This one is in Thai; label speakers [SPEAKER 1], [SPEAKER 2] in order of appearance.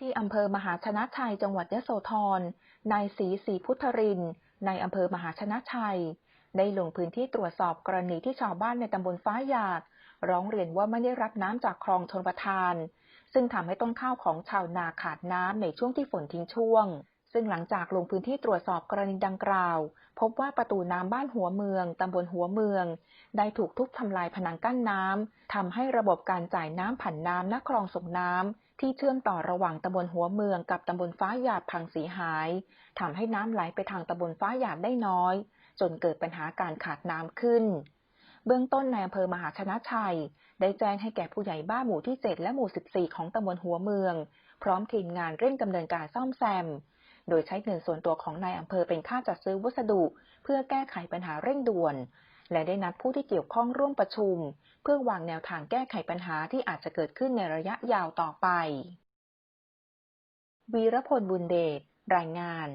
[SPEAKER 1] ที่อำเภอมหาชนะชัยจังหวัดยโสธร นายศรีศรีพุทธริน ในอำเภอมหาชนะชัย ได้ลงพื้นที่ตรวจสอบกรณีที่ชาวบ้านในตำบลฟ้าหยาด ร้องเรียนว่าไม่ได้รับน้ำจากคลองชนประทาน ซึ่งทำให้ต้นข้าวของชาวนาขาดน้ำในช่วงที่ฝนทิ้งช่วง ซึ่งหลังจากลงพื้นที่ตรวจสอบกรณีดังกล่าว พบว่าประตูน้ำบ้านหัวเมือง ตำบลหัวเมือง ได้ถูกทุบทำลายผนังกั้นน้ำ ทำให้ระบบการจ่ายน้ำผันน้ำณคลองส่งน้ำ ที่เชื่อมต่อระหว่างตำบลหัวเมืองกับตำบลฟ้าหยาดพังเสียหาย ทำให้น้ำไหลไปทางตำบลฟ้าหยาดได้น้อย จนเกิดปัญหาการขาดน้ำขึ้น เบื้องต้นในอำเภอมหาชนะชัย ได้แจ้งให้แก่ผู้ใหญ่บ้านหมู่ที่ 7 และหมู่ 14 ของตำบลหัวเมือง พร้อมทีมงานเร่งดำเนินการซ่อมแซม โดยใช้เงินส่วนตัวของนายอำเภอเป็นค่าจัดซื้อวัสดุ เพื่อแก้ไขปัญหาเร่งด่วน และได้นัดผู้ที่เกี่ยวข้องร่วมประชุม เพื่อวางแนวทางแก้ไขปัญหาที่อาจจะเกิดขึ้นในระยะยาวต่อไป วีรพลบุญเดชรายงาน